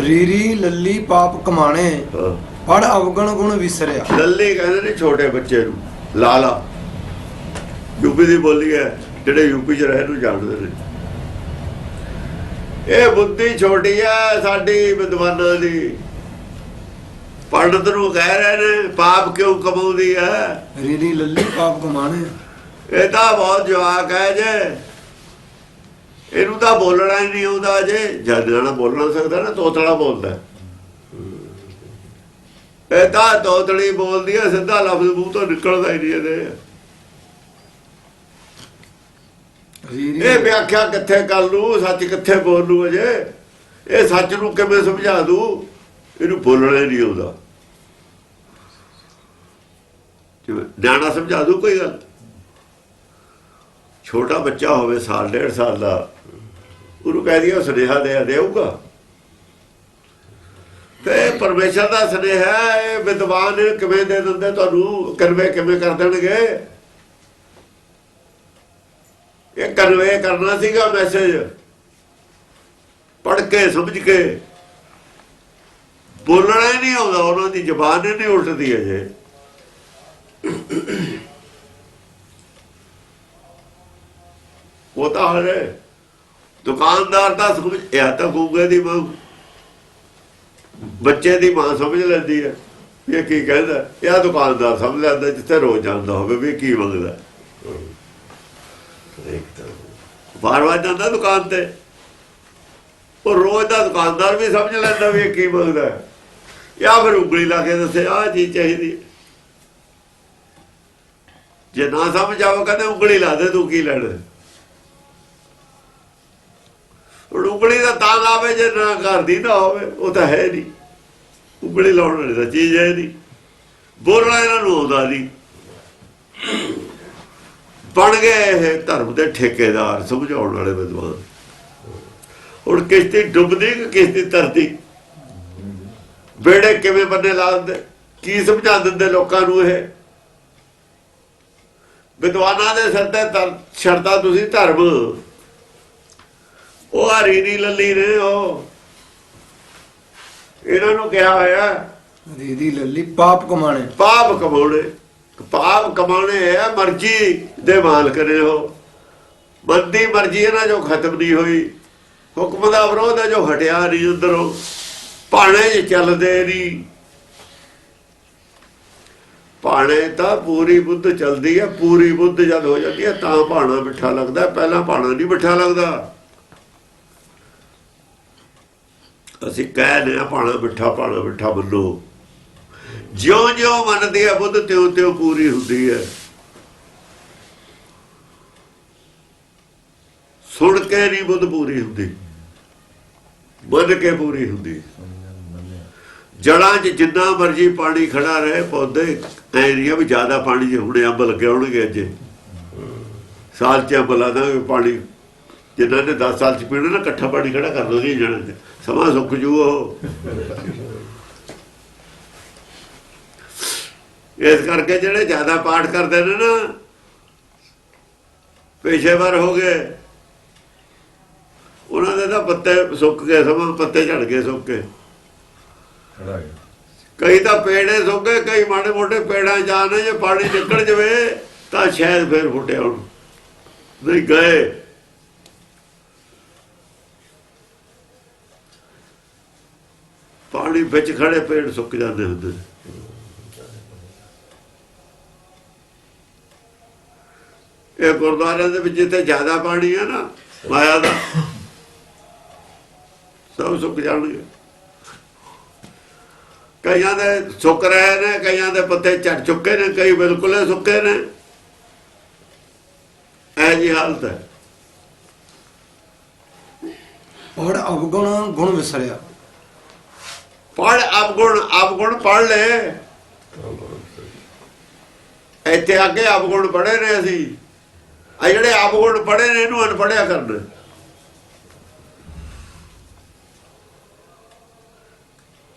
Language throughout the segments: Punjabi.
ਰੀਰੀ ਲੱਲੀ ਪਾਪ ਕਮਾਣੇ। ਹਾਂ। ਪੜ ਅਵਗਣ ਗੁਣ ਵਿਸਰਿਆ। ਲੱਲੀ ਕਹਿੰਦੇ ਨੇ ਛੋਟੇ ਬੱਚੇ ਨੂੰ ਲਾਲਾ। ਯੂਪੀ ਦੀ ਬੋਲੀ ਹੈ ਜਿਹੜੇ ਯੂਪੀ 'ਚ ਰਹੇ ਨੂੰ ਜਾਣਦੇ ਨੇ। ਇਹ ਬੁੱਧੀ ਛੋਟੀ ਹੈ ਸਾਡੀ ਵਿਦਵਾਨਾਂ ਦੀ। ਪੰਡਤ ਨੂੰ ਕਹਿ ਰਹੇ ਨੇ ਪਾਪ ਕਿਉਂ ਕਮਾਉਂਦੀ ਹੈ? ਰੀਰੀ ਲੱਲੀ ਪਾਪ ਕਮਾਣੇ। ਇਹ ਤਾਂ ਬਹੁਤ ਜਵਾਕ ਹੈ ਜੇ। ਇਹਨੂੰ ਤਾਂ ਬੋਲਣਾ ਹੀ ਨਹੀਂ ਆਉਂਦਾ ਜੇ ਜਦ ਨਾ ਬੋਲਣਾ ਸਕਦਾ ਨਾ ਤੋਤਲਾ ਬੋਲਦਾ। ਇਹ ਤਾਂ ਤੋਤਲੀ ਬੋਲਦੀ ਹੈ ਸਿੱਧਾ ਲਫ਼ਜ਼ ਮੂੰਹ ਤੋਂ ਨਿਕਲਦਾ ਹੀ ਨਹੀਂ ਇਹਦੇ। ਇਹ ਵਿਆਖਿਆ ਕਿੱਥੇ ਕਰ ਲੂ ਸੱਚ ਕਿੱਥੇ ਬੋਲ ਲੂ ਅਜੇ? ਇਹ ਸੱਚ ਨੂੰ ਕਿਵੇਂ ਸਮਝਾ ਦੂ ਇਹਨੂੰ ਬੋਲਣਾ ਹੀ ਨਹੀਂ ਆਉਂਦਾ। ਜਿਵੇਂ ਨਿਆਣਾ ਸਮਝਾ ਦੂ ਕੋਈ ਗੱਲ। ਛੋਟਾ ਬੱਚਾ ਹੋਵੇ ਸਾਲ, ਡੇਢ ਸਾਲ ਦਾ, ਉਹਨੂੰ ਕਹਿ ਦਿਆ ਸੁਨੇਹਾ ਦੇ ਦੇਊਗਾ। ਤੇ ਪਰਮੇਸ਼ਰ ਦਾ ਸੁਨੇਹਾ ਇਹ ਵਿਦਵਾਨ ਕਿਵੇਂ ਦੇ ਦਿੰਦੇ, ਤੁਹਾਨੂੰ ਕਨਵੇ ਕਿਵੇਂ ਕਰ ਦੇਣਗੇ? ਇਹ ਕਨਵੇ ਕਰਨਾ ਸੀਗਾ ਮੈਸੇਜ ਪੜ ਕੇ, ਸਮਝ ਕੇ। ਬੋਲਣਾ ਹੀ ਨਹੀਂ ਆਉਂਦਾ, ਉਹਨਾਂ ਦੀ ਜ਼ਬਾਨ ਹੀ ਨਹੀਂ ਉਲਟਦੀ ਅਜੇ। ਉਹ ਤਾਂ ਹਰੇ ਦੁਕਾਨਦਾਰ ਤਾਂ ਸਮਝ ਇਹ ਤਾਂ ਗੂਗੇ ਦੀ ਮਾਂ। ਬੱਚੇ ਦੀ ਮਾਂ ਸਮਝ ਲੈਂਦੀ ਹੈ। ਵੀ ਇਹ ਕੀ ਕਹਿੰਦਾ? ਇਹ ਦੁਕਾਨਦਾਰ ਸਮਝ ਲੈਂਦਾ ਜਿੱਥੇ ਰੋਜ਼ ਜਾਂਦਾ ਹੋਵੇ ਵੀ ਕੀ ਮੰਗਦਾ। ਵਾਰ ਵਾਰ ਜਾਂਦਾ ਦੁਕਾਨ ਤੇ। ਉਹ ਰੋਜ਼ ਦਾ ਦੁਕਾਨਦਾਰ ਵੀ ਸਮਝ ਲੈਂਦਾ ਵੀ ਇਹ ਕੀ ਮੰਗਦਾ। ਜਾਂ ਫਿਰ ਉਂਗਲੀ ਲਾ ਕੇ ਦੱਸੇ ਆਹ ਚੀਜ਼ ਚਾਹੀਦੀ। ਜੇ ਨਾ ਸਮਝ ਆਵੇ ਕਹਿੰਦੇ ਉਂਗਲੀ ਲਾ ਦੇ ਤੂੰ ਕੀ ਲੈਣਾ? ਉਂਗਲੀ ਦਾ ਤਾਂ ਲਾਵੇ, ਜੇ ਨਾ ਕਰਦੀ ਨਾ ਹੋਵੇ, ਉਹ ਤਾਂ ਹੈ ਨਹੀਂ। ਉਂਗਲੀ ਲਾਉਣ ਵਾਲੀ ਤਾਂ ਚੀਜ਼ ਹੈ ਨਹੀਂ। ਬੋਲਣਾ ਇਹਨਾਂ ਨੂੰ ਆਉਂਦਾ ਨਹੀਂ। ਬਣ ਗਏ ਇਹ ਧਰਮ ਦੇ ਠੇਕੇਦਾਰ, ਸਮਝਾਉਣ ਵਾਲੇ ਵਿਦਵਾਨ। ਹੁਣ ਕਿਸ਼ਤੀ ਡੁੱਬਦੀ ਕਿ ਕਿਸ਼ਤੀ ਤਰਦੀ ਬੇੜੇ ਕਿਵੇਂ ਬੰਨੇ ਲਾ ਦਿੰਦੇ? ਕੀ ਸਮਝਾ ਦਿੰਦੇ ਲੋਕਾਂ ਨੂੰ ਇਹ? ਵਿਦਵਾਨਾਂ ਦੇ ਸਿਰ ਤੇ ਧਰ- ਤੁਸੀਂ ਧਰਮ। ਉਹ ਆ ਰੀਨੀ ਲੱਲੀ ਨੇ ਉਹ। ਇਹਨਾਂ ਨੂੰ ਕਿਹਾ ਹੋਇਆ ਰੀਰੀ ਲੱਲੀ ਪਾਪ ਕਮਾਣੇ ਪਾਪ ਕਮਾਉਣੇ। ਪਾਪ ਕਮਾਉਣੇ ਆ ਮਰਜ਼ੀ ਦੇ ਮਾਲਕ ਨੇ ਉਹ। ਬੰਦੀ ਮਰਜ਼ੀ ਇਹਨਾਂ ਜੋ ਖਤਮ ਨਹੀਂ ਹੋਈ। ਹੁਕਮ ਦਾ ਵਿਰੋਧ ਹੈ ਜੋ ਹਟਿਆ ਨਹੀਂ ਅੰਦਰੋਂ ਭਾਣੇ 'ਚ ਚੱਲਦੇ ਨਹੀਂ। ਭਾਣੇ ਤਾਂ ਪੂਰੀ ਬੁੱਧ ਚੱਲਦੀ ਹੈ ਪੂਰੀ ਬੁੱਧ ਜਦ ਹੋ ਜਾਂਦੀ ਹੈ ਤਾਂ ਭਾਣਾ ਮਿੱਠਾ ਲੱਗਦਾ। ਹੈ, ਪਹਿਲਾਂ ਭਾਣਾ ਨਹੀਂ ਮਿੱਠਾ ਲੱਗਦਾ। ਅਸੀਂ ਕਹਿ ਲਿਆ ਭਾਣਾ ਮਿੱਠਾ ਭਾਣਾ ਮਿੱਠਾ ਮੰਨੋ। ਜਿਉਂ ਜਿਉਂ ਮੰਨਦੀ ਹੈ, ਬੁੱਧ ਤਿਉਂ ਤਿਉਂ ਪੂਰੀ ਹੁੰਦੀ ਹੈ। ਸੁਣ ਕੇ ਨਹੀਂ ਬੁੱਧ ਪੂਰੀ ਹੁੰਦੀ। ਮੰਨ ਕੇ ਪੂਰੀ ਹੁੰਦੀ। ਜੜਾਂ 'ਚ ਜਿੰਨਾ ਮਰਜ਼ੀ ਪਾਣੀ ਖੜਾ ਰਹੇ, ਪੌਦੇ, ਐ ਨਹੀਂ ਵੀ ਜ਼ਿਆਦਾ ਪਾਣੀ 'ਚ ਹੁਣੇ ਅੰਬ ਲੱਗੇ ਹੋਣਗੇ ਅੱਜ। ਸਾਲ 'ਚ ਅੰਬ ਲਾ ਦਾਂਗੇ ਪਾਣੀ। ਜਿਨ੍ਹਾਂ ਨੇ 10 ਸਾਲ 'ਚ ਪੀਣਾ ਨਾ, ਇਕੱਠਾ ਪਾਣੀ ਖੜਾ ਕਰ ਦੋ ਨਹੀਂ ਜੜਾਂ 'ਚ। ਸਮਾਂ ਸੁੱਕ ਜੂ ਉਹ ਇਸ ਕਰਕੇ ਜਿਹੜੇ ਜ਼ਿਆਦਾ ਪਾਠ ਕਰਦੇ ਨੇ ਨਾ ਪੇਸ਼ੇਵਰ ਹੋ ਗਏ। ਉਹਨਾਂ ਦੇ ਤਾਂ ਪੱਤੇ ਸੁੱਕ ਗਏ ਸਮਾਂ ਪੱਤੇ ਝੜ ਗਏ ਸੁੱਕ ਕੇ। ਕਈ ਤਾਂ ਪੇੜੇ ਸੁੱਕ ਗਏ ਕਈ ਮਾੜੇ ਮੋਟੇ ਪੇੜਾਂ ਜਾਣੇ ਜੇ ਪਾਣੀ ਨਿਕਲ ਜਵੇ ਤਾਂ ਸ਼ਾਇਦ ਫੇਰ ਫੁੱਟੇ ਹੁਣ। ਨਹੀਂ ਗਏ। ਪਾਣੀ ਵਿੱਚ ਖੜੇ ਪੇੜ ਸੁੱਕ ਜਾਂਦੇ ਹੁੰਦੇ ਨੇ। ਇਹ ਗੁਰਦੁਆਰਿਆਂ ਦੇ ਵਿੱਚ ਜਿੱਥੇ ਜ਼ਿਆਦਾ ਪਾਣੀ ਹੈ ਨਾ, ਮਾਇਆ ਦਾ, ਸਭ ਸੁੱਕ ਜਾਣਗੇ। ਕਈਆਂ ਦੇ ਸੁੱਕ ਰਹੇ ਨੇ, ਕਈਆਂ ਦੇ ਪੱਤੇ ਝੜ ਚੁੱਕੇ ਨੇ, ਕਈ ਬਿਲਕੁਲ ਹੀ ਸੁੱਕੇ ਨੇ। ਇਹ ਜੀ ਹਾਲਤ ਹੈ। ਪੜ ਅਵਗਣ ਗੁਣ ਵਿਸਰਿਆ। ਪੜ ਅਵਗੁਣ ਅਵਗੁਣ ਪੜ ਲੈ। ਇੱਥੇ ਅੱਗੇ ਅਵਗੁਣ ਪੜੇ ਨੇ ਅਸੀਂ ਆ ਜਿਹੜੇ ਅਵਗੁਣ ਪੜੇ ਨੇ, ਇਹਨੂੰ ਅਨਪੜਿਆ ਕਰਨ।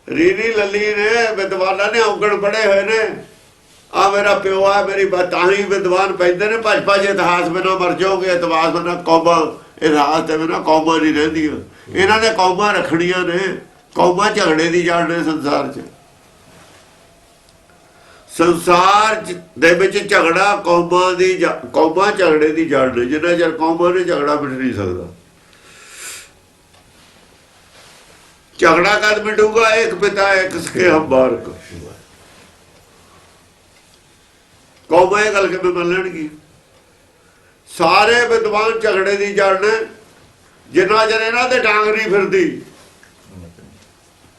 ਰੀਨੀ ਲੱਲੀ ਨੇ, ਵਿਦਵਾਨਾਂ ਨੇ ਔਗਣ ਪੜੇ ਹੋਏ ਨੇ। ਆ ਮੇਰਾ ਪਿਓ ਆ, ਮੇਰੀ ਬਾ- ਤਾਂ ਹੀ ਵਿਦਵਾਨ ਪੈਂਦੇ ਨੇ। ਭੱਜ ਭੱਜ ਇਤਿਹਾਸ ਬਿਨਾਂ ਮਰ ਜਾਓਗੇ, ਇਤਿਹਾਸ ਬਿਨਾਂ ਕੌਮਾਂ, ਇਤਿਹਾਸ ਤੇ ਬਿਨਾਂ ਕੌਮਾਂ ਨਹੀਂ ਰਹਿੰਦੀਆਂ। ਇਹਨਾਂ ਨੇ ਕੌਮਾਂ ਰੱਖਣੀਆਂ ਨੇ। ਕੌਮਾਂ ਝਗੜੇ ਦੀ ਜੜ ਨੇ ਸੰਸਾਰ 'ਚ। ਸੰਸਾਰ ਦੇ ਵਿੱਚ ਝਗੜਾ ਕੌਮਾਂ ਦੀ ਕੌਮਾਂ ਝਗੜੇ ਦੀ ਜੜ ਨੇ ਜਿੰਨਾ ਚਿਰ ਕੌਮਾਂ ਨੇ ਝਗੜਾ ਮਿਟ ਨਹੀਂ ਸਕਦਾ। ਝਗੜਾ ਕਦ ਮਿਟੂਗਾ? ਇੱਕ ਪਿਤਾ, ਇੱਕ ਸਕੇ, ਹਮ ਕੌਮਾਂ ਇਹ ਗੱਲ ਕਿਵੇਂ ਮੰਨ ਲੈਣਗੀ? ਸਾਰੇ ਵਿਦਵਾਨ ਝਗੜੇ ਦੀ ਜੜ ਨੇ ਜਿੰਨਾ ਚਿਰ ਇਹਨਾਂ ਤੇ ਡਾਂਗ ਨਹੀਂ ਫਿਰਦੀ।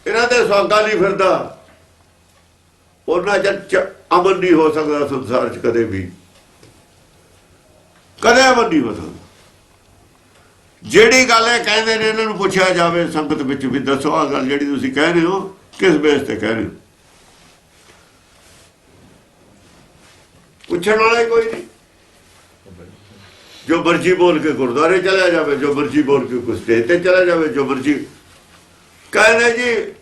ਇਹਨਾਂ ਤੇ ਸੌਗਾ ਨਹੀਂ ਫਿਰਦਾ। ਉਹਨਾਂ ਚ- ਅਮਨ ਨਹੀਂ ਹੋ ਸਕਦਾ ਸੰਸਾਰ 'ਚ ਕਦੇ ਵੀ। ਕਦੇ ਅਮਨ ਨਹੀਂ ਹੋ ਸਕਦਾ। ਜਿਹੜੀ ਗੱਲ ਇਹ ਕਹਿੰਦੇ ਨੇ, ਇਹਨਾਂ ਨੂੰ ਪੁੱਛਿਆ ਜਾਵੇ ਸੰਗਤ ਵਿੱਚ ਵੀ, ਦੱਸੋ ਆ ਗੱਲ ਜਿਹੜੀ ਤੁਸੀਂ ਕਹਿ ਰਹੇ ਹੋ, ਕਿਸ ਬੇਸ ਤੇ ਕਹਿ ਰਹੇ ਹੋ? ਪੁੱਛਣ ਵਾਲਾ ਹੀ ਕੋਈ ਨਹੀਂ। ਜੋ ਮਰਜ਼ੀ ਬੋਲ ਕੇ ਗੁਰਦੁਆਰੇ ਚਲਾ ਜਾਵੇ, ਜੋ ਮਰਜ਼ੀ ਬੋਲ ਕੇ ਕੋਈ ਸਟੇਜ ਤੇ ਚਲਾ ਜਾਵੇ, ਜੋ ਮਰਜ਼ੀ ਕਹਿੰਦੇ ਜੀ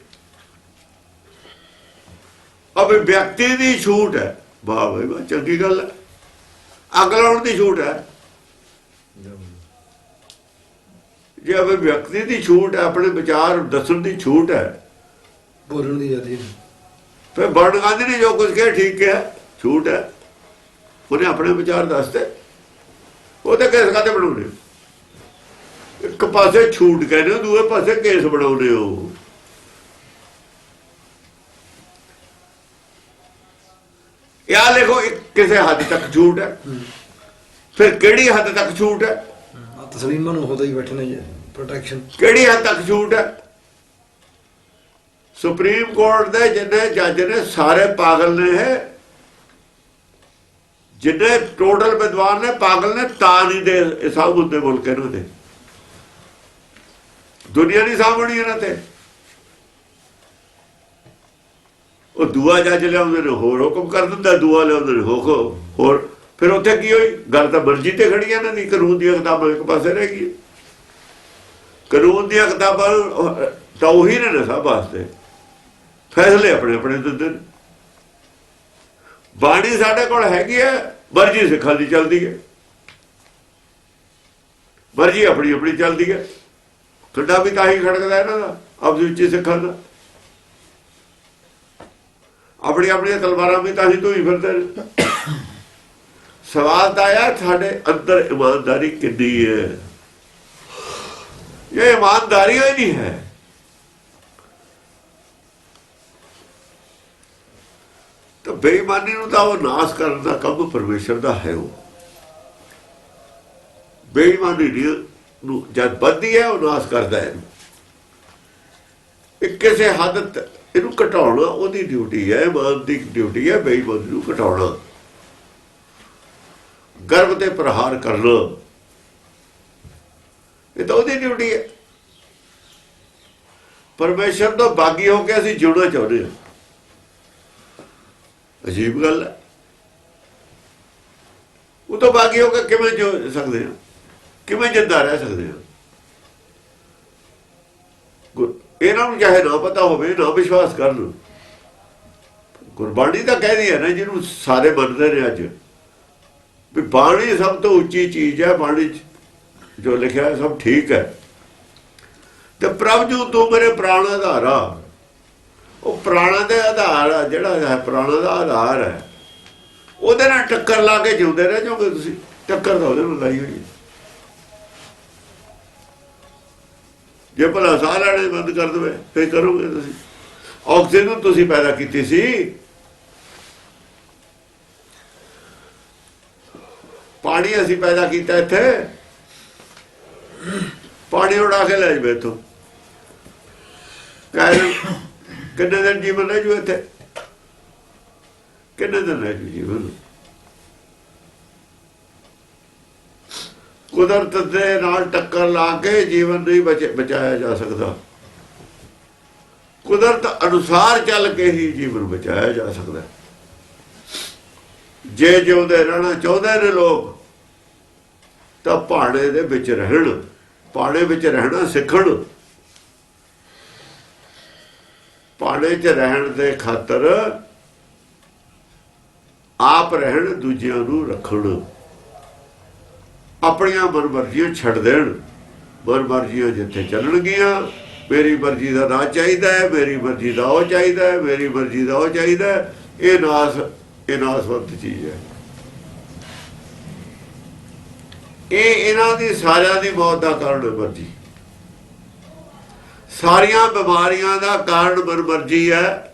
ਅਬੇ ਵਿਅਕਤੀ ਦੀ ਛੂਟ ਹੈ। ਵਾਹ ਬਈ ਵਾਹ ਚੰਗੀ ਗੱਲ ਹੈ। ਅੱਗ ਲਾਉਣ ਦੀ ਛੂਟ ਹੈ। ਜੇ ਅਬੇ ਵਿਅਕਤੀ ਦੀ ਛੂਟ ਹੈ ਆਪਣੇ ਵਿਚਾਰ ਦੱਸਣ ਦੀ ਛੂਟ ਹੈ। ਬੋਲਣ ਦੀ ਨਹੀਂ। ਫਿਰ ਵਰਣ ਗਾਂਧੀ ਨੇ ਜੋ ਕੁਝ ਕਿਹਾ ਠੀਕ ਹੈ ਛੂਟ ਹੈ। ਉਹਨੇ ਆਪਣੇ ਵਿਚਾਰ ਦੱਸਦੇ ਉਹ ਤਾਂ ਕੇਸ ਕਾਤੇ ਬਣਾਉਣੇ ਇੱਕ ਪਾਸੇ ਛੂਟ ਕਹਿੰਦੇ ਹੋ ਦੂਏ ਪਾਸੇ ਕੇਸ ਬਣਾਉਂਦੇ ਹੋ। ਯਾ ਲਿਖੋ ਕਿਸੇ ਹੱਦ ਤੱਕ ਝੂਠ ਹੈ। ਫਿਰ ਕਿਹੜੀ ਹੱਦ ਤੱਕ ਝੂਠ ਹੈ? ਤਸਲੀਮਾਂ ਨੂੰ ਹੋਦਾ ਹੀ ਬੈਠੇ ਨੇ ਜੀ ਪ੍ਰੋਟੈਕਸ਼ਨ ਕਿਹੜੀ ਹੱਦ ਤੱਕ ਝੂਠ ਹੈ? ਸੁਪਰੀਮ ਕੋਰਟ ਦੇ ਜਿੰਨੇ ਜੱਜ ਨੇ ਸਾਰੇ ਪਾਗਲ ਨੇ ਇਹ। ਜਿੰਨੇ ਟੋਟਲ ਵਿਦਵਾਨ ਨੇ ਪਾਗਲ ਨੇ ਤਾਂ ਨਹੀਂ ਦੇ ਸਭ ਮੁੱਦੇ ਮੁਲਕ ਇਹਨਾਂ ਦੇ। ਦੁਨੀਆ ਨਹੀਂ ਸਾਹਮਣੀ ਇਹਨਾਂ ਤੇ। ਉਹ ਦੁਆ ਜੱਜ ਲਿਆਉਂਦੇ ਨੇ ਹੋਰ ਹੁਕਮ ਕਰ ਦਿੰਦਾ ਦੁਆ ਲਿਆਉਂਦੇ ਨੇ ਹੁਕਮ ਹੋਰ ਫਿਰ ਉੱਥੇ ਕੀ ਹੋਈ? ਗੱਲ ਤਾਂ ਮਰਜ਼ੀ ਤੇ ਖੜੀ ਆ ਇਹਨਾਂ ਦੀ ਕਾਨੂੰਨ ਦੀਆਂ ਕਿਤਾਬਾਂ ਇੱਕ ਪਾਸੇ ਰਹਿ ਗਈ ਕਾਨੂੰਨ ਦੀਆਂ ਕਿਤਾਬਾਂ ਅਹ, ਤਾਂ ਉਹੀ ਨੇ ਸਭ ਵਾਸਤੇ। ਫੈਸਲੇ ਆਪਣੇ ਆਪਣੇ ਦਿੰਦੇ ਨੇ। ਬਾਣੀ ਸਾਡੇ ਕੋਲ ਹੈਗੀ ਹੈ ਮਰਜ਼ੀ ਸਿੱਖਾਂ ਦੀ ਚੱਲਦੀ ਹੈ ਮਰਜ਼ੀ ਆਪਣੀ ਆਪਣੀ ਚੱਲਦੀ ਹੈ ਖੱਡਾ ਵੀ ਤਾਂ ਹੀ ਖੜਕਦਾ ਇਹਨਾਂ ਦਾ? ਆਪਸ ਵਿੱਚ ਹੀ ਸਿੱਖਾਂ ਦਾ। ਆਪਣੀ ਆਪਣੀਆਂ ਤਲਵਾਰਾਂ ਵੀ ਤਾਂ ਹੀ ਧੋਈ ਫਿਰਦੇ ਨੇ। ਸਵਾਲ ਤਾਂ ਆਇਆ ਸਾਡੇ ਅੰਦਰ ਇਮਾਨਦਾਰੀ ਕਿੰਨੀ ਹੈ? ਇਹ ਇਮਾਨਦਾਰੀ ਹੀ ਨਹੀਂ ਹੈ। ਤਾਂ ਬੇਈਮਾਨੀ ਨੂੰ ਤਾਂ ਉਹ ਨਾਸ ਕਰਨ ਦਾ ਕੰਮ ਪਰਮੇਸ਼ਰ ਦਾ ਹੈ ਉਹ। ਬੇਈਮਾਨੀ ਨਹੀਂ ਨੂੰ ਜਦ ਵੱਧਦੀ ਹੈ ਉਹ ਨਾਸ ਕਰਦਾ ਹੈ। ਇਹ ਕਿਸੇ ਹੱਦ ਇਹਨੂੰ ਘਟਾਉਣਾ ਉਹਦੀ ਡਿਊਟੀ ਹੈ ਇਮਾਨ ਦੀ ਡਿਊਟੀ ਹੈ, ਬੇਈਮਾਨੀ ਨੂੰ ਘਟਾਉਣਾ। ਗਰਭ ਤੇ ਪ੍ਰਹਾਰ ਕਰਨਾ, ਇਹ ਤਾਂ ਉਹਦੀ ਡਿਊਟੀ ਹੈ। ਪਰਮੇਸ਼ਰ ਤੋਂ ਬਾਗੀ ਹੋ ਕੇ ਅਸੀਂ ਜਿਉਣਾ ਚਾਹੁੰਦੇ ਹਾਂ। ਅਜੀਬ ਗੱਲ ਹੈ। ਉਹ ਤੋਂ ਬਾਗੀ ਹੋ ਕੇ ਕਿਵੇਂ ਜੋ ਸਕਦੇ ਹਾਂ? ਕਿਵੇਂ ਜਿੰਦਾ ਰਹਿ ਸਕਦੇ ਹਾਂ ਗੁਰ- ਇਹਨਾਂ ਨੂੰ ਚਾਹੇ ਨਾ ਪਤਾ ਹੋਵੇ, ਨਾ ਵਿਸ਼ਵਾਸ ਕਰਨ। ਗੁਰਬਾਣੀ ਤਾਂ ਕਹਿੰਦੀ ਹੈ ਨਾ, ਜਿਹਨੂੰ ਸਾਰੇ ਮੰਨਦੇ ਨੇ ਅੱਜ, ਵੀ ਬਾਣੀ ਸਭ ਤੋਂ ਉੱਚੀ ਚੀਜ਼ ਹੈ, ਬਾਣੀ 'ਚ ਜੋ ਲਿਖਿਆ ਹੈ, ਸਭ ਠੀਕ ਹੈ। ਤੇ ਪ੍ਰਭ ਜੂ ਤੂੰ ਮੇਰੇ ਪ੍ਰਾਣ ਆਧਾਰਾ ਉਹ ਪ੍ਰਾਣਾ ਦੇ ਆਧਾਰ ਜਿਹੜਾ ਹੈ, ਪ੍ਰਾਣਾ ਦਾ ਆਧਾਰ ਹੈ। ਉਹਦੇ ਨਾਲ ਟੱਕਰ ਲਾ ਕੇ ਜਿਉਂਦੇ ਰਹਿ ਜਾਓਗੇ ਤੁਸੀਂ। ਟੱਕਰ ਤਾਂ ਉਹਦੇ ਨਾਲ ਲਾਈ ਹੋਈ ਹੈ। ਜੇ ਭਲਾ ਸਾਹ ਲੈਣੇ ਬੰਦ ਕਰ ਦਵੇ, ਫੇਰ ਕਰੋਗੇ ਤੁਸੀਂ। ਆਕਸੀਜਨ ਤੁਸੀਂ ਪੈਦਾ ਕੀਤੀ ਸੀ। ਪਾਣੀ ਅਸੀਂ ਪੈਦਾ ਕੀਤਾ ਇੱਥੇ। ਪਾਣੀ ਉਡਾ ਕੇ ਲੈ ਜਵੇ ਤੂੰ ਕਹਿ ਕਿੰਨੇ ਦਿਨ ਜੀਵਨ ਰਹਿ ਜੂ ਇੱਥੇ? ਕਿੰਨੇ ਦਿਨ ਰਹਿ ਜੂ ਜੀਵਨ? ਕੁਦਰਤ ਦੇ ਨਾਲ ਟੱਕਰ ਲਾ ਕੇ ਜੀਵਨ ਨਹੀਂ ਬਚ- ਬਚਾਇਆ ਜਾ ਸਕਦਾ। ਕੁਦਰਤ ਅਨੁਸਾਰ ਚੱਲ ਕੇ ਹੀ ਜੀਵਨ ਬਚਾਇਆ ਜਾ ਸਕਦਾ। ਜੇ ਜਿਉਂਦੇ ਰਹਿਣਾ ਚਾਹੁੰਦੇ ਨੇ ਲੋਕ, ਤਾਂ ਪਹਾੜੇ ਦੇ ਵਿੱਚ ਰਹਿਣ ਪਹਾੜੇ ਵਿੱਚ ਰਹਿਣਾ ਸਿੱਖਣ। ਪਹਾੜੇ 'ਚ ਰਹਿਣ ਦੇ ਖਾਤਰ ਆਪ ਰਹਿਣ, ਦੂਜਿਆਂ ਨੂੰ ਰੱਖਣ। ਆਪਣੀਆਂ ਮਨਮਰਜ਼ੀਆਂ ਛੱਡ ਦੇਣ। ਮਨਮਰਜ਼ੀਆਂ ਜਿੱਥੇ ਚੱਲਣਗੀਆਂ, ਮੇਰੀ ਮਰਜ਼ੀ ਦਾ ਨਾ ਚਾਹੀਦਾ ਹੈ, ਮੇਰੀ ਮਰਜ਼ੀ ਦਾ ਉਹ ਚਾਹੀਦਾ ਹੈ, ਮੇਰੀ ਮਰਜ਼ੀ ਦਾ ਉਹ ਚਾਹੀਦਾ ਹੈ। ਇਹ ਨਾਸ, ਇਹ ਨਾਸਵੰਤ ਚੀਜ਼ ਹੈ। ਇਹ ਇਹਨਾਂ ਦੀ, ਸਾਰਿਆਂ ਦੀ ਮੌਤ ਦਾ ਕਾਰਨ ਮਰਜ਼ੀ। ਸਾਰੀਆਂ ਬਿਮਾਰੀਆਂ ਦਾ ਕਾਰਨ ਮਨਮਰਜ਼ੀ ਹੈ।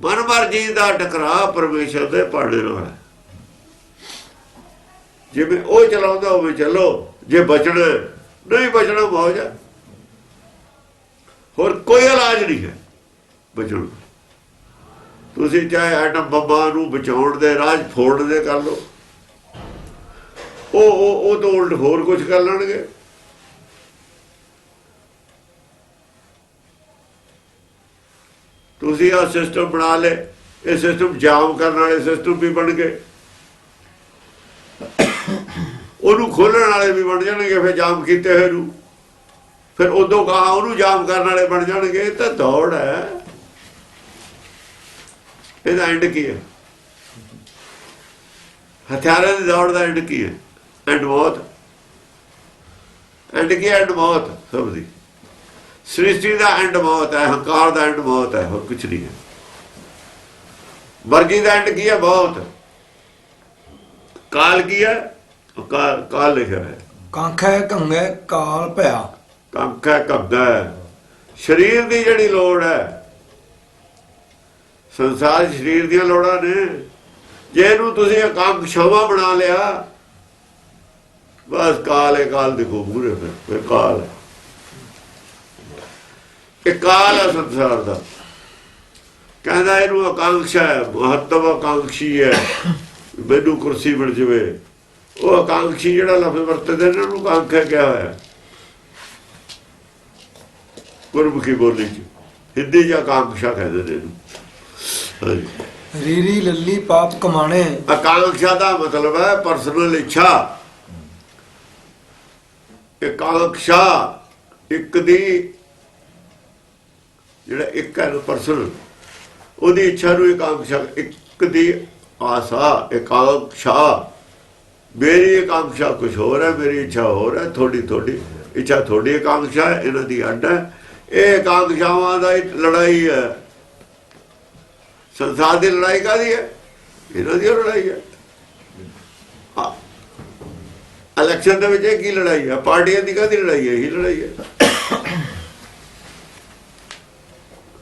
ਮਨਮਰਜ਼ੀ ਦਾ ਟਕਰਾਅ ਪਰਮੇਸ਼ਰ ਦੇ ਪਾੜੇ ਨਾਲ ਹੈ। ਜਿਵੇਂ ਉਹ ਚਲਾਉਂਦਾ ਹੋਵੇ ਚਲੋ, ਜੇ ਬਚਣਾ, ਨਹੀਂ ਬਚਣਾ ਮੌਜ ਹੈ। ਹੋਰ ਕੋਈ ਇਲਾਜ ਨਹੀਂ ਹੈ ਬਚਣ ਤੁਸੀਂ ਚਾਹੇ ਐਟਮ ਬੰਬਾਂ ਨੂੰ ਬਚਾਉਣ ਦੇ, ਰਾਜ ਫੋੜ ਦੇ ਕਰ ਲਓ। ਉਹ ਉਹ ਉਹ ਤੋਂ ਉਲਟ ਹੋਰ ਕੁਝ ਕਰ ਲੈਣਗੇ। ਤੁਸੀਂ ਆ ਸਿਸਟਮ ਬਣਾ ਲੇ ਇਹ ਸਿਸਟਮ ਜਾਮ ਕਰਨ ਵਾਲੇ ਸਿਸਟਮ ਵੀ ਬਣ ਗਏ। ਉਹਨੂੰ ਖੋਲਣ ਵਾਲੇ ਵੀ ਬਣ ਜਾਣਗੇ, ਫਿਰ ਜਾਮ ਕੀਤੇ ਹੋਏ ਨੂੰ। ਫਿਰ ਉਦੋਂ ਕਹਾ ਉਹਨੂੰ ਜਾਮ ਕਰਨ ਵਾਲੇ ਬਣ ਜਾਣਗੇ, ਇਹ ਤਾਂ ਦੌੜ ਹੈ। ਇਹਦਾ ਐਂਡ ਕੀ ਹੈ? ਹਥਿਆਰਾਂ ਦੀ ਦੌੜ ਦਾ ਐਂਡ ਕੀ ਹੈ? ਐਂਡ ਮੌਤ। ਐਂਡ ਕੀ ਐਂਡ ਮੌਤ, ਸਭ ਦੀ। ਸ੍ਰਿਸ਼ਟੀ ਦਾ ਐਂਡ ਮੌਤ ਹੈ ਹੰਕਾਰ ਦਾ ਐਂਡ ਮੌਤ ਹੈ ਹੋਰ ਕੁਝ ਨਹੀਂ ਹੈ। ਵਰਗੀ ਦਾ ਐਂਡ ਕੀ ਹੈ? ਮੌਤ ਕਾਲ ਕੀ ਹੈ? ਕਾਲ ਕਾਲ ਲਿਖਿਆ ਹੈ। ਕਾਂਖੈ ਕੰਗੈ ਕਾਲ ਭਇਆ। ਕੰਕਾ ਕੱਗਾ ਸਰੀਰ ਦੀ ਜਿਹੜੀ ਲੋੜ ਹੈ ਸੰਸਾਰ ਸਰੀਰ ਦੀਆਂ ਲੋੜਾਂ ਨੇ। ਜੇ ਇਹਨੂੰ ਤੁਸੀਂ ਆਕਾਂਖਸ਼ਾਵਾਂ ਬਣਾ ਲਿਆ ਬਸ ਕਾਲ ਹੈ ਕਾਲ ਦੇਖੋ ਫਿਰ ਫਿਰ ਕਾਲ ਹੈ। ਇਹ ਕਾਲ ਹੈ ਸੰਸਾਰ ਦਾ। ਕਹਿੰਦਾ ਇਹਨੂੰ ਆਕਾਂਖਸ਼ਾ ਹੈ ਮਹੱਤਵ ਆਕਾਂਖੀ ਹੈ। ਮੈਨੂੰ ਕੁਰਸੀ ਮਿਲ ਜਵੇ। ਉਹ ਆਕਾਂਖੀ ਜਿਹੜਾ ਲਫ਼ਜ਼ ਵਰਤਦੇ ਨੇ ਉਹਨੂੰ ਆਕਾਂਖਿਆ ਕਿਹਾ ਹੋਇਆ ਗੁਰਮੁਖੀ ਬੋਲੀ ਚ। ਹਿੰਦੀ ਜਾਂ ਆਕਾਂਖਸ਼ਾ ਕਹਿੰਦੇ ਨੇ ਇਹਨੂੰ। ਰੀਰੀ ਲੱਲੀ ਪਾਪ ਕਮਾਣੇ। ਆਕਾਂਖਿਆ ਦਾ ਮਤਲਬ ਹੈ ਪਰਸਨਲ ਇੱਛਾ। ਆਕਾਂਖਿਆ ਇੱਕ ਦੀ ਜਿਹੜਾ ਇੱਕ ਹੈ ਪਰਸਨਲ ਉਹਦੀ ਇੱਛਾ ਨੂੰ ਆਕਾਂਖਿਆ ਇੱਕ ਦੀ ਆਸਾ ਆਕਾਂਖਿਆ ਮੇਰੀ ਆਕਾਂਖਿਆ ਕੁਝ ਹੋਰ ਹੈ ਮੇਰੀ ਇੱਛਾ ਹੋਰ ਹੈ ਥੋੜੀ ਥੋੜੀ ਇੱਛਾ ਥੋੜੀ ਆਕਾਂਖਿਆ ਹੈ, ਇਹਨਾਂ ਦੀ ਅੱਡ ਹੈ। ਇਹ ਆਕਾਂਖਿਆਵਾਂ ਦਾ ਲੜਾਈ ਹੈ। ਸੰਸਾਰ ਦੀ ਲੜਾਈ ਕਾਦੀ ਹੈ? ਇਹਨਾਂ ਦੀ ਓ ਲੜਾਈ ਹੈ। ਇਲੈਕਸ਼ਨ ਦੇ ਵਿੱਚ ਇਹ ਕੀ ਲੜਾਈ ਹੈ? ਪਾਰਟੀਆਂ ਦੀ ਕਾਦੀ ਲੜਾਈ ਹੈ? ਇਹੀ ਲੜਾਈ ਹੈ।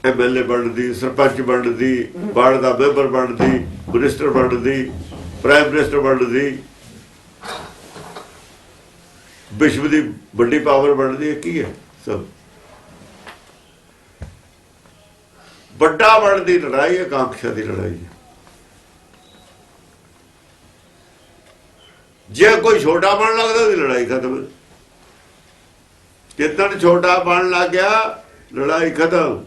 ਐਮਐਲਏ ਬਣਦੀ, ਸਰਪੰਚ ਬਣਦੀ, ਵਾਰਡ ਦਾ ਮੈਂਬਰ ਬਣਦੀ, ਮਿਨਿਸਟਰ ਬਣਦੀ, ਪ੍ਰਾਈਮ ਮਿਨਿਸਟਰ ਬਣਦੀ। ਵਿਸ਼ਵ ਦੀ ਵੱਡੀ ਪਾਵਰ ਬਣਦੀ ਹੈ ਕੀ ਹੈ ਸਭ? ਵੱਡਾ ਬਣਨ ਦੀ ਲੜਾਈ ਹੈ ਕਾਂਖਿਆ ਦੀ ਲੜਾਈ ਹੈ। ਜੇ ਕੋਈ ਛੋਟਾ ਬਣ ਲੱਗਦਾ ਉਹਦੀ ਲੜਾਈ ਖਤਮ ਜਿੱਦਣ ਛੋਟਾ ਬਣ ਲੱਗ ਗਿਆ, ਲੜਾਈ ਖਤਮ।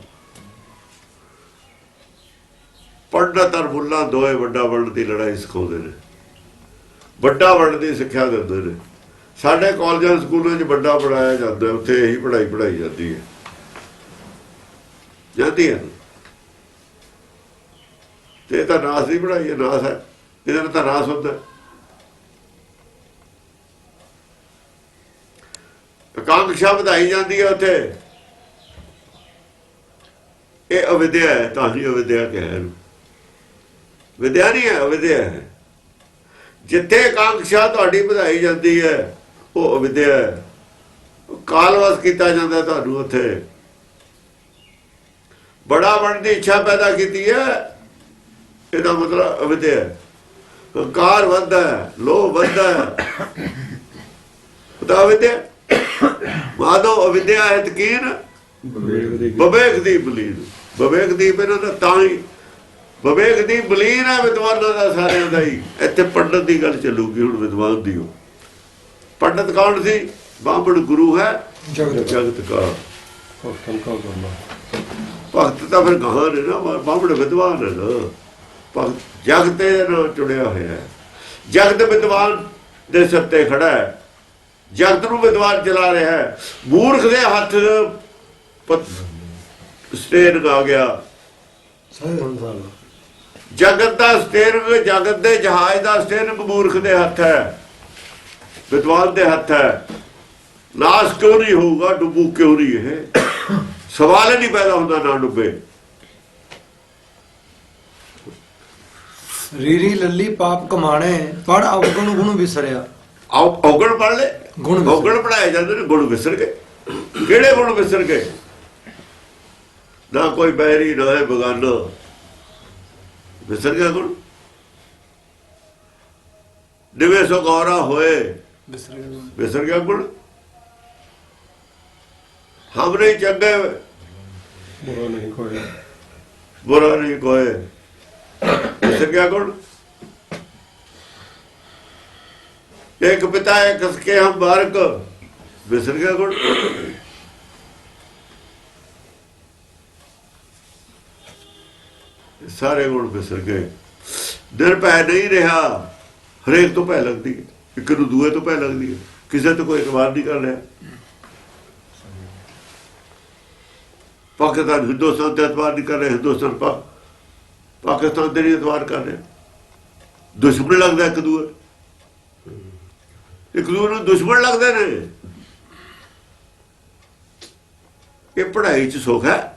ਪੰਡਤ ਔਰ ਮੁੱਲਾ ਦੋਏ ਵੱਡਾ ਬਣਨ ਦੀ ਲੜਾਈ ਸਿਖਾਉਂਦੇ ਨੇ। ਵੱਡਾ ਬਣਨ ਦੀ ਸਿੱਖਿਆ ਦਿੰਦੇ ਨੇ। ਸਾਡੇ ਕਾਲਜਾਂ, ਸਕੂਲਾਂ 'ਚ ਵੱਡਾ ਪੜਾਇਆ ਜਾਂਦਾ ਉੱਥੇ ਇਹੀ ਪੜ੍ਹਾਈ ਪੜਾਈ ਜਾਂਦੀ ਹੈ। ਜਾਂਦੀ ਹੈ। ਤੇ ਇਹ ਤਾਂ ਨਾਸ ਦੀ ਪੜਾਈ ਹੈ, ਨਾਸ ਹੈ। ਇਹਦੇ ਨਾਲ ਤਾਂ ਨਾਸ ਹੁੰਦਾ ਹੈ। ਵਧਾਈ ਜਾਂਦੀ ਹੈ ਉੱਥੇ। ਇਹ ਅਵਿਦਿਆ ਹੈ, ਤਾਂ ਹੀ ਅਵਿਦਿਆ ਕਿਹਾ ਇਹਨੂੰ ਵਿਦਿਆ ਨਹੀਂ ਹੈ ਅਵਿਦਿਆ ਹੈ। ਜਿੱਥੇ ਆਕਾਂਖਿਆ ਤੁਹਾਡੀ ਵਧਾਈ ਜਾਂਦੀ ਹੈ ਉਹ ਅਵਿਦਿਆ ਹੈ। ਕਾਲਵਸ ਕੀਤਾ ਜਾਂਦਾ ਤੁਹਾਨੂੰ ਉੱਥੇ। ਬੜਾ ਬਣਨ ਦੀ ਇੱਛਾ ਪੈਦਾ ਕੀਤੀ ਹੈ ਇਹਦਾ ਮਤਲਬ ਅਵਿਦਿਆ ਹੈ। ਹੰਕਾਰ ਵੱਧਦਾ ਲੋਭ ਵੱਧਦਾ ਉਹਦਾ ਅਵਿਦਿਆ ਮਾਦੋ ਅਵਿਦਿਆ ਹੈ ਤਕੀਨ ਬਵੇਕ ਦੀ ਬਲੀਨ ਬਵੇਕ ਦੀ ਇਹਨਾਂ ਦਾ ਤਾਂ ਹੀ ਬਵੇਕ ਦੀ ਬਲੀਨ ਹੈ ਵਿਦਵਾਨਾਂ ਦਾ ਸਾਰਿਆਂ ਦਾ ਹੀ। ਇੱਥੇ ਪੰਡਤ ਦੀ ਗੱਲ ਚੱਲੂਗੀ ਹੁਣ ਵਿਦਵਾਨ ਦੀ ਉਹ ਪੰਡਤ ਕੌਣ ਸੀ? ਬਾਹਮਣ ਗੁਰੂ ਹੈ। ਜਗਤ ਕਾ ਭਗਤ ਤਾਂ ਫਿਰ ਗਾਹਾਂ ਨੇ ਨਾ ਬਾਹਮਣ ਵਿਦਵਾਨ ਹੈ ਨਾ। ਭਗਤ ਜਗਤ ਦੇ ਨਾਲ ਜੁੜਿਆ ਹੋਇਆ ਹੈ। ਜਗਤ ਵਿਦਵਾਨ ਦੇ ਸੱਤੇ ਖੜਾ ਹੈ। ਜਗਤ ਨੂੰ ਵਿਦਵਾਨ ਚਲਾ ਰਿਹਾ ਹੈ। ਮੂਰਖ ਦੇ ਹੱਥ ਸਟੇਨ ਆ ਗਿਆ। ਸਾਰੇ ਸੰਸਾਰ ਜਗਤ ਦਾ ਸਟੇਰਿੰਗ ਜਗਤ ਦੇ ਜਹਾਜ਼ ਦਾ ਸਟੇਰਿੰਗ ਮੂਰਖ ਦੇ ਹੱਥ ਹੈ ਵਿਦਵਾਨ ਦੇ ਹੱਥ ਹੈ। ਨਾਸ ਕਿਉਂ ਨਹੀਂ ਹੋਊਗਾ? ਡੁੱਬੂ ਕਿਉਂ ਨਹੀਂ ਇਹ? ਸਵਾਲ ਨਹੀਂ ਪੈਦਾ ਹੁੰਦਾ ਨਾ ਡੁੱਬੇ। ਰੀਰੀ ਲੱਲੀ ਪਾਪ ਕਮਾਣੇ ਪੜ ਅਵਗੁਣ ਗੁਣ ਵਿਸਰਿਆ। ਆਉ ਔਗਣ ਪੜ ਲੈ। ਗੁਣ। ਔਗਣ ਪੜਾਏ ਜਾਂਦੇ ਨੇ ਗੁਣ ਵਿਸਰ ਗਏ। ਕਿਹੜੇ ਗੁਣ ਵਿਸਰ ਗਏ? ਨਾ ਕੋਈ ਬੈਰੀ ਨਾ ਹੈ ਬਗਾਨਾ। ਵਿਸਰ ਗਿਆ ਗੁਣ ਦਿਵੇ ਸੋ ਗੌਰਾ ਹੋਏ ਵਿਸਰ ਗਿਆ ਗੁਣ ਹਮਰੇ ਚੰਗੇ। ਬੁਰਾ ਨਹੀਂ ਕੋਈ। ਬੁਰਾ ਨਹੀਂ ਕੋਏ ਵਿਸਰ ਗਿਆ ਗੁਣ ਇੱਕ ਪਿਤਾ ਇੱਕ ਸਕੇ ਹਮ ਬਾਰਕ। ਵਿਸਰ ਗਿਆ ਗੁਣ ਸਾਰੇ ਗੁਣ ਵਿਸਰ ਗਏ। ਨਿਰਭੈ ਨਹੀਂ ਰਿਹਾ। ਹਰੇਕ ਤੋਂ ਭੈ ਲੱਗਦੀ ਹੈ। ਇੱਕ ਨੂੰ ਦੂਏ ਤੋਂ ਭੈ ਲੱਗਦੀ ਹੈ। ਕਿਸੇ ਤੋਂ ਕੋਈ ਇਤਬਾਰ ਨਹੀਂ ਕਰ ਰਿਹਾ। ਪਾਕਿਸਤਾਨ ਹਿੰਦੁਸਤਾਨ ਤੇ ਇਤਬਾਰ ਨਹੀਂ ਕਰ ਰਿਹਾ। ਹਿੰਦੁਸਤਾਨ ਪਾ ਪਾਕਿਸਤਾਨ ਤੇ ਨਹੀਂ ਇਤਬਾਰ ਕਰ ਰਿਹਾ। ਦੁਸ਼ਮਣ ਲੱਗਦਾ ਇੱਕ ਦੂਏ। ਇੱਕ ਦੂਏ ਨੂੰ ਦੁਸ਼ਮਣ ਲੱਗਦੇ ਨੇ। ਇਹ ਪੜ੍ਹਾਈ ਚ ਸੁੱਖ ਹੈ।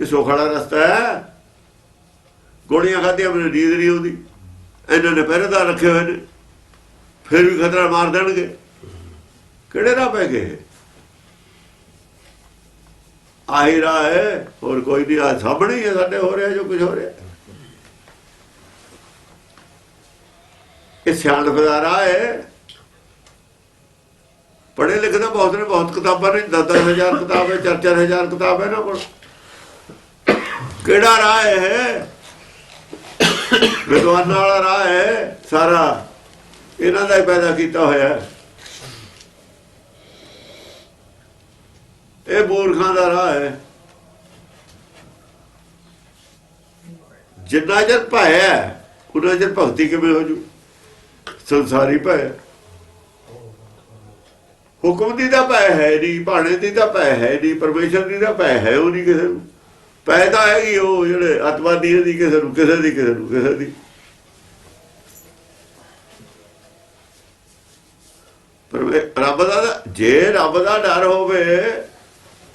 ਇਹ ਸੁੱਖ ਵਾਲਾ ਰਸਤਾ ਹੈ। ਗੋਲੀਆਂ ਖਾਧੀਆਂ, ਮੈਨੂੰ ਨੀਂਦ ਨਹੀਂ ਆਉਂਦੀ। ਇਹਨਾਂ ਨੇ ਪਹਿਰੇਦਾਰ ਰੱਖੇ ਹੋਏ ਨੇ। ਫਿਰ ਵੀ ਖਤਰਾ ਮਾਰ ਦੇਣਗੇ। ਕਿਹੜੇ ਰਾਹ ਪੈ ਗਏ ਆਹੀ ਰਾਹ ਹੈ। ਹੋਰ ਕੋਈ ਨਹੀਂ ਆ ਸਾਹਮਣੇ ਹੀ ਹੈ ਸਾਡੇ, ਹੋ ਰਿਹਾ ਜੋ ਕੁਝ ਹੋ ਰਿਹਾ। ਇਹ ਸਿਆਣਪ ਦਾ ਰਾਹ ਹੈ। ਪੜ੍ਹੇ ਲਿਖੇ ਤਾਂ ਬਹੁਤ ਨੇ, ਬਹੁਤ ਕਿਤਾਬਾਂ ਨੇ ਦਸ ਦਸ ਹਜ਼ਾਰ ਕਿਤਾਬ ਹੈ ਚਾਰ ਚਾਰ ਹਜ਼ਾਰ ਕਿਤਾਬ ਹੈ ਨਾ ਕੋਲ। ਕਿਹੜਾ ਰਾਹ ਹੈ? ਵਿਦਵਾਨਾਂ ਵਾਲਾ ਰਾਹ ਹੈ ਸਾਰਾ। ਇਹਨਾਂ ਦਾ ਹੀ ਪੈਦਾ ਕੀਤਾ ਹੋਇਆ ਹੈ। ਇਹ ਮੂਰਖਾਂ ਦਾ ਰਾਹ ਹੈ। ਜਿੰਨਾ ਚਿਰ ਭਾਇਆ ਉਹਨਾਂ ਚਿਰ ਭਗਤੀ ਕਿਵੇਂ ਹੋ ਜੂ? ਸੰਸਾਰੀ ਭਾਇਆ ਹੁਕਮ ਦੀ ਤਾਂ ਭੈ ਹੈ ਨਹੀਂ, ਭਾਣੇ ਦੀ ਤਾਂ ਭੈ ਹੈ ਨਹੀਂ, ਪਰਮੇਸ਼ਰ ਦੀ ਤਾਂ ਭੈ ਹੈ ਉਹ ਨਹੀਂ ਕਿਸੇ ਨੂੰ। ਪੈਦਾ ਹੈਗੀ ਉਹ ਜਿਹੜੇ ਅਤਵਾਦੀ ਦੀ ਕਿਸੇ ਨੂੰ, ਕਿਸੇ ਦੀ, ਕਿਸੇ ਨੂੰ, ਕਿਸੇ ਦੀ। ਪਰ ਰੱਬ ਦਾ ਜੇ ਰੱਬ ਦਾ ਡਰ ਹੋਵੇ,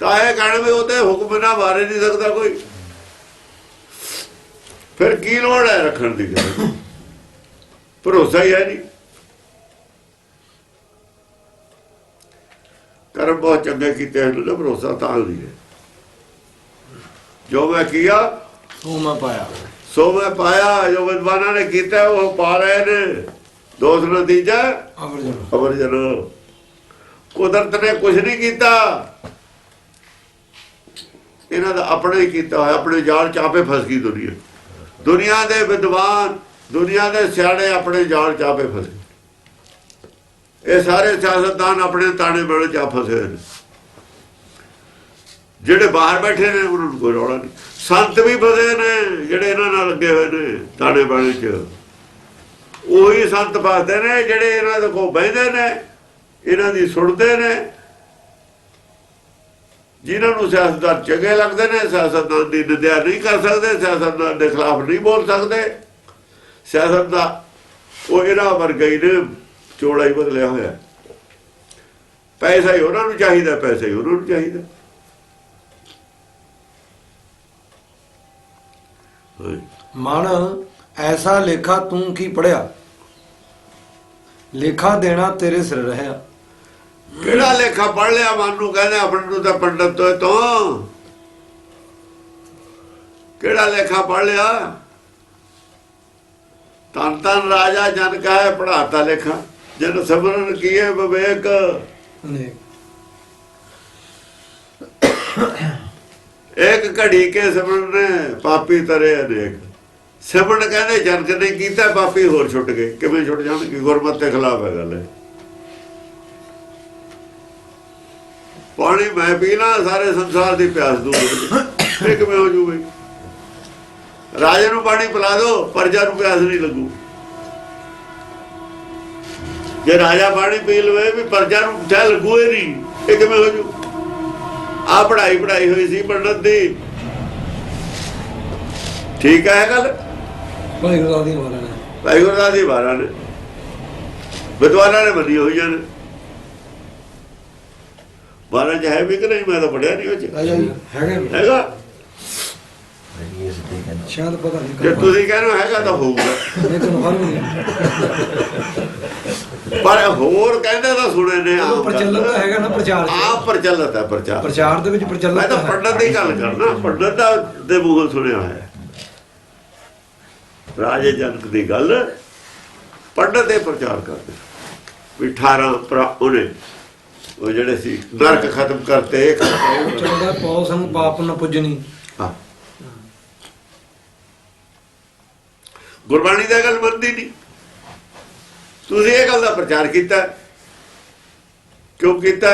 ਤਾਂ ਇਹ ਕਹਿਣ ਵੀ ਉਹ ਤੇ ਹੁਕਮ ਨਾ ਮਾਰੇ ਨਹੀਂ ਸਕਦਾ ਕੋਈ। ਫਿਰ ਕੀ ਲੋੜ ਹੈ ਰੱਖਣ ਦੀ? ਗੱਲ ਭਰੋਸਾ ਹੀ ਹੈ ਨਹੀਂ। ਕਰਮ ਬਹੁਤ ਚੰਗੇ ਕੀਤੇ ਹਨ ਨਾ ਭਰੋਸਾ ਤਾਂ ਨਹੀਂ ਹੈ। ਜੋ ਮੈਂ ਕੀਆ ਸੋ ਮੈਂ ਪਾਇਆ। ਸੋ ਮੈਂ ਪਾਇਆ ਜੋ ਵਿਦਵਾਨਾਂ ਨੇ ਕੀਤਾ ਉਹ ਪਾ ਰਹੇ ਨੇ। ਦੋਸਤ ਨਤੀਜਾ? ਖਬਰ ਜਨ। ਕੁਦਰਤ ਨੇ ਕੁਝ ਨਹੀਂ ਕੀਤਾ। ਇਹਨਾਂ ਦਾ ਆਪਣੇ ਹੀ ਕੀਤਾ ਹੋਇਆ ਆਪਣੇ ਜਾਲ ਚ ਆਪੇ ਫਸ ਗਈ ਦੁਨੀਆ। ਦੁਨੀਆ ਦੇ ਵਿਦਵਾਨ ਦੁਨੀਆ ਦੇ ਸਿਆਣੇ ਆਪਣੇ ਜਾਲ ਚ ਆਪੇ ਫਸ। ਇਹ ਸਾਰੇ ਸਿਆਸਤਦਾਨ ਆਪਣੇ ਤਾਣੇ ਬੜੇ ਚ ਫਸੇ ਨੇ। ਜਿਹੜੇ ਬਾਹਰ ਬੈਠੇ ਨੇ, ਉਹਨਾਂ ਨੂੰ ਕੋਈ ਰੌਲਾ ਨਹੀਂ। ਸੰਤ ਵੀ ਫਸੇ ਨੇ, ਜਿਹੜੇ ਇਹਨਾਂ ਨਾਲ ਲੱਗੇ ਹੋਏ ਨੇ ਤਾਣੇ ਬਾਣੇ ਚ। ਉਹੀ ਸੰਤ ਫਸਦੇ ਨੇ, ਜਿਹੜੇ ਇਹਨਾਂ ਦੇ ਕੋਲ ਬਹਿੰਦੇ ਨੇ, ਇਹਨਾਂ ਦੀ ਸੁਣਦੇ ਨੇ। ਜਿਨ੍ਹਾਂ ਨੂੰ ਸਿਆਸਤਦਾਨ ਚੰਗੇ ਲੱਗਦੇ ਨੇ, ਸਿਆਸਤਦਾਨ ਦੀ ਨਿੰਦਿਆ ਨਹੀਂ ਕਰ ਸਕਦੇ, ਸਿਆਸਤਦਾਨ ਦੇ ਖਿਲਾਫ ਨਹੀਂ ਬੋਲ ਸਕਦੇ। ਸਿਆਸਤ ਦਾ ਉਹ ਇਹਨਾਂ ਵਰਗਾ ਹੀ ਨੇ ਚੋਲਾ ਹੀ ਬਦਲਿਆ ਹੋਇਆ। ਪੈਸਾ ਹੀ ਉਹਨਾਂ ਨੂੰ ਚਾਹੀਦਾ, ਪੈਸਾ ਹੀ ਉਹਨਾਂ ਨੂੰ ਚਾਹੀਦਾ। ਮਨ ਐਸਾ ਲੇਖਾ ਤੂੰ ਕੀ ਪੜਿਆ ਲੇਖਾ ਦੇਣਾ ਤੇਰੇ ਸਿਰ ਰਹਿਆ। ਕਿਹੜਾ ਲੇਖਾ ਪੜ ਲਿਆ? ਮਨ ਨੂੰ ਕਹਿੰਦੇ ਆਪਣੇ ਨੂੰ ਤਾਂ ਪੰਡਤ ਤੋਂ ਤੋਂ। ਕਿਹੜਾ ਲੇਖਾ ਪੜ ਲਿਆ? ਤਨ ਤਨ ਰਾਜਾ ਜਨ ਕਾ ਹੈ ਪੜਾਤਾ ਲੇਖਾ। ਜਨ ਸਬਰਨ ਕੀਏ ਵਿਵੇਕ। ਅਨੇਕ। ਇੱਕ ਘੜੀ ਕੇ ਸਿਮਰਨ ਪਾਪੀ ਤਰੇ ਅਨੇਕ ਸਿਮਰਨ ਕਹਿੰਦੇ ਜਨਕ ਨੇ ਕੀਤਾ, ਪਾਪੀ ਹੋਰ ਛੁੱਟ ਗਏ। ਕਿਵੇਂ ਛੁੱਟ ਜਾਣਗੇ? ਗੁਰਮਤਿ ਦੇ ਖਿਲਾਫ ਹੈ ਗੱਲ ਪਾਣੀ ਮੈਂ ਪੀਣਾ, ਸਾਰੇ ਸੰਸਾਰ ਦੀ ਪਿਆਸ ਦੂਰ ਇਹ ਕਿਵੇਂ ਹੋ ਜੂ ਬਈ ਰਾਜੇ ਨੂੰ ਪਾਣੀ ਪਿਲਾ ਦਿਓ, ਪਰਜਾ ਨੂੰ ਪਿਆਸ ਨਹੀਂ ਲੱਗੂ। ਜੇ ਰਾਜਾ ਪਾਣੀ ਪੀ ਲਵੇ, ਵੀ ਪਰਜਾ ਨੂੰ ਚਾਹ ਲੱਗੂ ਹੀ ਨਹੀਂ। ਇਹ ਕਿਵੇਂ ਹੋ ਜੂ? ਆ ਪੜਾਈ ਪੜਾਈ ਹੋਈ ਸੀ ਪੰਡਤ ਦੀ। ਠੀਕ ਹੈ ਗੱਲ? ਭਾਈ ਗੁਰਦਾਸ ਦੀ ਮਾਰਾ ਨੇ ਭਾਈ ਗੁਰਦਾਸ ਦੀ ਬਾਰਾਂ ਨੇ। ਵਿਦਵਾਨਾਂ ਨੇ ਮੰਨੀ ਹੋਈ ਜਨ ਬਾਰਾਂ ਚ ਹੈ ਵੀ ਕਿ ਨਹੀਂ? ਮੈਂ ਤਾਂ ਪੜਿਆ ਨਹੀਂ ਉਹ ਚ। ਹੈਗਾ? ਸ਼ਾਇਦ ਪਤਾ ਨਹੀਂ ਜੇ ਕਰ ਤੁਸੀਂ ਕਹਿੰਦੇ ਹੋ ਹੈਗਾ ਤਾਂ ਹੋਊਗਾ ਨਹੀਂ ਕਨਫਰਮ ਨਹੀਂ ਪਰ ਹੋਰ ਕਹਿੰਦੇ ਤਾਂ ਸੁਣੇ ਨੇ ਉਹ ਆਮ ਤਾਂ ਹੈਗਾ ਨਾ ਪ੍ਰਚਾਰ 'ਚ। ਪ੍ਰਚਲਿਤ ਹੈ ਪ੍ਰਚਾਰ ਪ੍ਰਚਾਰ ਦੇ ਵਿੱਚ ਪ੍ਰਚਲਨ ਮੈਂ ਤਾਂ ਤਾਂ ਹੈ। ਪੰਡਤ ਦੀ ਗੱਲ ਕਰਨਾ ਪੰਡਤ ਦਾ ਦੇ ਮੂੰਹੋਂ ਸੁਣਿਆ ਹੈ। ਰਾਜੇ ਜਨਕ ਦੀ ਗੱਲ ਪੰਡਤ ਦੇ ਪ੍ਰਚਾਰ ਕਰਦੇ ਵੀ 18 ਭਰਾ ਉਹਨੇ ਉਹ ਜਿਹੜੇ ਸੀ ਨਰਕ ਖਤਮ ਕਰਤੇ ਇਹ ਖਤਮ ਚੱਲਦਾ ਪੌ ਸਾਨੂੰ ਪਾਪ ਨਾ ਪੁੱਜਣੀ ਹਾਂ। ਗੁਰਬਾਣੀ ਦਾ ਗੱਲ ਮੰਨਦੀ ਨਹੀਂ। ਤੁਸੀਂ ਇਹ ਗੱਲ ਦਾ ਪ੍ਰਚਾਰ ਕੀਤਾ ਕਿਉਂ ਕੀਤਾ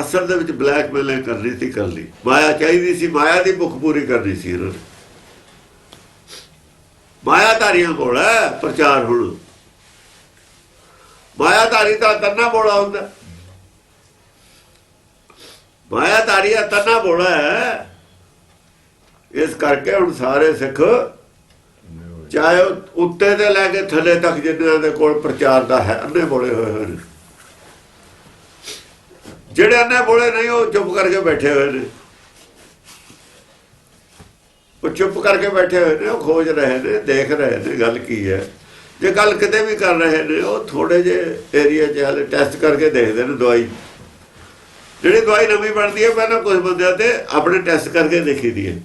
ਅਸਲ ਦੇ ਵਿੱਚ ਬਲੈਕਮੇਲਿੰਗ ਕਰਨੀ ਸੀ, ਕਰ ਲਈ। ਮਾਇਆ ਚਾਹੀਦੀ ਸੀ, ਮਾਇਆ ਦੀ ਭੁੱਖ ਪੂਰੀ ਕਰਨੀ ਸੀ ਇਹਨਾਂ ਨੇ। ਮਾਇਆਧਾਰੀਆਂ ਕੋਲ ਹੈ ਪ੍ਰਚਾਰ ਹੁਣ। ਮਾਇਆਧਾਰੀ ਤਾਂ ਤੰਨਾ ਬੋਲਾ ਹੁੰਦਾ। ਮਾਇਆਧਾਰੀ ਦਾ ਤੰਨਾ ਬੋਲਾ ਹੈ। ਇਸ ਕਰਕੇ ਹੁਣ ਸਾਰੇ ਸਿੱਖ ਚਾਹੇ ਉਹ ਉੱਤੇ ਦੇ ਲੈ ਕੇ ਥੱਲੇ ਤੱਕ ਜਿਨ੍ਹਾਂ ਦੇ ਕੋਲ ਪ੍ਰਚਾਰ ਦਾ ਹੈ, ਅੰਨੇ ਬੋਲੇ ਹੋਏ ਹੋਏ ਨੇ। ਜਿਹੜੇ ਅੰਨੇ ਬੋਲੇ ਨਹੀਂ, ਉਹ ਚੁੱਪ ਕਰਕੇ ਬੈਠੇ ਹੋਏ ਨੇ। ਉਹ ਚੁੱਪ ਕਰਕੇ ਬੈਠੇ ਹੋਏ ਨੇ, ਉਹ ਖੋਜ ਰਹੇ ਨੇ, ਦੇਖ ਰਹੇ ਨੇ ਗੱਲ ਕੀ ਹੈ। ਜੇ ਗੱਲ ਕਿਤੇ ਵੀ ਕਰ ਰਹੇ ਨੇ, ਉਹ ਥੋੜੇ ਜੇ ਏਰੀਆ 'ਚ ਹਾਲੇ ਟੈਸਟ ਕਰਕੇ ਦੇਖਦੇ ਨੇ ਦਵਾਈ। ਜਿਹੜੀ ਦਵਾਈ ਨਵੀਂ ਬਣਦੀ ਹੈ, ਪਹਿਲਾਂ ਕੁਝ ਬੰਦਿਆਂ ਤੇ ਆਪਣੇ ਟੈਸਟ ਕਰਕੇ ਦੇਖੀ ਦੀ ਹੈ।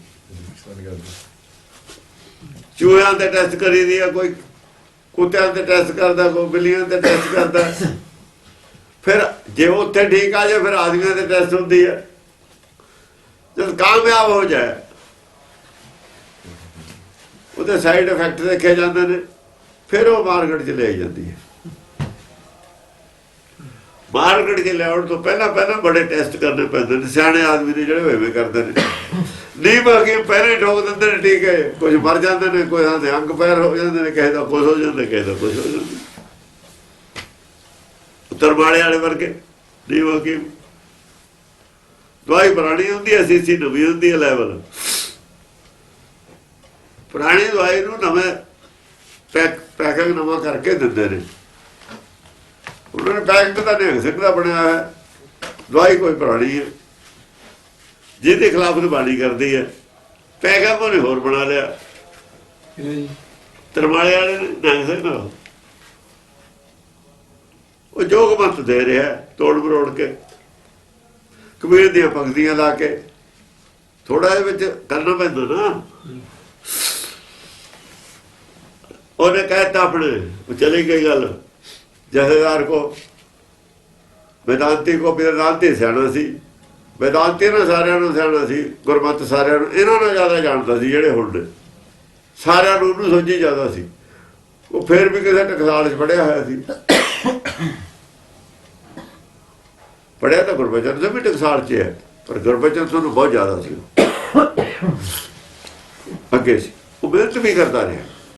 ਚੂਹਿਆਂ ਤੇ ਟੈਸਟ ਕਰੀ ਦੀ ਹੈ, ਕੋਈ ਕੁੱਤਿਆਂ ਤੇ ਟੈਸਟ ਕਰਦਾ, ਕੋਈ ਬਿੱਲੀਆਂ ਤੇ ਟੈਸਟ ਕਰਦਾ। ਫਿਰ ਜੇ ਉੱਥੇ ਠੀਕ ਆ ਜਾਏ, ਫਿਰ ਆਦਮੀਆਂ ਤੇ ਟੈਸਟ ਹੁੰਦੀ ਹੈ। ਜਦ ਕਾਮਯਾਬ ਹੋ ਜਾਏ, ਉਹਦੇ ਸਾਈਡ ਇਫੈਕਟ ਦੇਖੇ ਜਾਂਦੇ ਨੇ, ਫਿਰ ਉਹ ਮਾਰਕੀਟ 'ਚ ਲੈ ਜਾਂਦੀ ਹੈ। ਮਾਰਕੀਟ 'ਚ ਲਿਆਉਣ ਤੋਂ ਪਹਿਲਾਂ ਪਹਿਲਾਂ ਬੜੇ ਟੈਸਟ ਕਰਨੇ ਪੈਂਦੇ ਨੇ, ਸਿਆਣੇ ਆਦਮੀ ਨੇ ਜਿਹੜੇ ਹੋਵੇ ਕਰਦੇ ਨੇ। ਨਹੀਂ ਬਾਕੀ ਪਹਿਲਾਂ ਠੋਕ ਦਿੰਦੇ ਨੇ, ਠੀਕ ਹੈ ਕੁਝ ਮਰ ਜਾਂਦੇ ਨੇ, ਕੋਈ ਦੇ ਅੰਗ ਪੈਰ ਹੋ ਜਾਂਦੇ ਨੇ, ਕਿਸੇ ਦਾ ਕੁਝ ਹੋ ਜਾਂਦਾ, ਕਿਸੇ ਦਾ ਕੁਝ ਹੋ ਜਾਂਦਾ। ਉੱਤਰ ਵਾਲੇ ਵਾਲੇ ਵਰਗੇ, ਨਹੀਂ ਬਾਕੀ ਦਵਾਈ ਪੁਰਾਣੀ ਹੁੰਦੀ ਹੈ ਸੀਸੀ ਨਵੀਂ ਹੁੰਦੀ ਹੈ ਲੈਵਲ ਪੁਰਾਣੀ ਦਵਾਈ ਨੂੰ ਨਵੇਂ ਪੈਕ ਪੈਕਿੰਗ ਨਵਾਂ ਕਰਕੇ ਦਿੰਦੇ ਨੇ। ਉਹਨਾਂ ਨੇ ਪੈਕ ਤਾਂ ਨਹੀਂ ਸਿੰਘ ਦਾ ਬਣਿਆ ਹੈ ਦਵਾਈ ਕੋਈ ਪੁਰਾਣੀ ਹੈ। ਜਿਹਦੇ ਖਿਲਾਫ ਬਾਣੀ ਕਰਦੀ ਹੈ। ਪੈਗਾ ਉਹਨੇ ਹੋਰ ਬਣਾ ਲਿਆ। ਤਰਮਾਲੇ ਵਾਲੇ ਨੇ ਨੰਗ ਸਿੰਘ ਨਾਲ ਉਹ। ਜੋਗ ਮਤ ਦੇ ਰਿਹਾ ਤੋੜ ਮਰੋੜ ਕੇ। ਕਬੀਰ ਦੀਆਂ ਪੰਕਤੀਆਂ ਲਾ ਕੇ। ਥੋੜਾ ਇਹਦੇ ਵਿੱਚ ਕਰਨਾ ਪੈਂਦਾ ਨਾ। ਉਹਨੇ ਕਹਿਤਾ ਆਪਣੇ ਉਹ ਚਲੀ ਗਈ ਗੱਲ। ਜਥੇਦਾਰ ਕੋ, ਮੈਦਾਨਤੀ ਕੋ ਵੇਦਾਂਤੀ ਸਿਆਣਾ ਸੀ। ਮੈਦਾਨਤੀ ਨੇ ਸਾਰਿਆਂ ਨੂੰ ਸਿਆਣਾ ਸੀ, ਗੁਰਮਤ ਸਾਰਿਆਂ ਨੂੰ। ਇਹਨਾਂ ਨਾਲ ਜ਼ਿਆਦਾ ਜਾਣਦਾ ਸੀ ਜਿਹੜੇ ਹੁਣ ਸਾਰਿਆਂ ਨੂੰ ਉਹਨੂੰ ਸੋਝੀ ਜ਼ਿਆਦਾ ਸੀ। ਉਹ ਫੇਰ ਵੀ ਕਿਸੇ ਟਕਸਾਲ 'ਚ ਪੜਿਆ ਹੋਇਆ ਸੀ। ਪੜਿਆ ਤਾਂ ਗੁਰਬਚਨ ਦੇ ਵੀ ਟਕਸਾਲ 'ਚ ਹੈ, ਪਰ ਗੁਰਬਚਨ ਤੋਂ ਬਹੁਤ ਜ਼ਿਆਦਾ ਸੀ। ਅੱਗੇ ਸੀ। ਉਹ ਬਿਲਕੁਲ ਵੀ ਕਰਦਾ ਰਿਹਾ।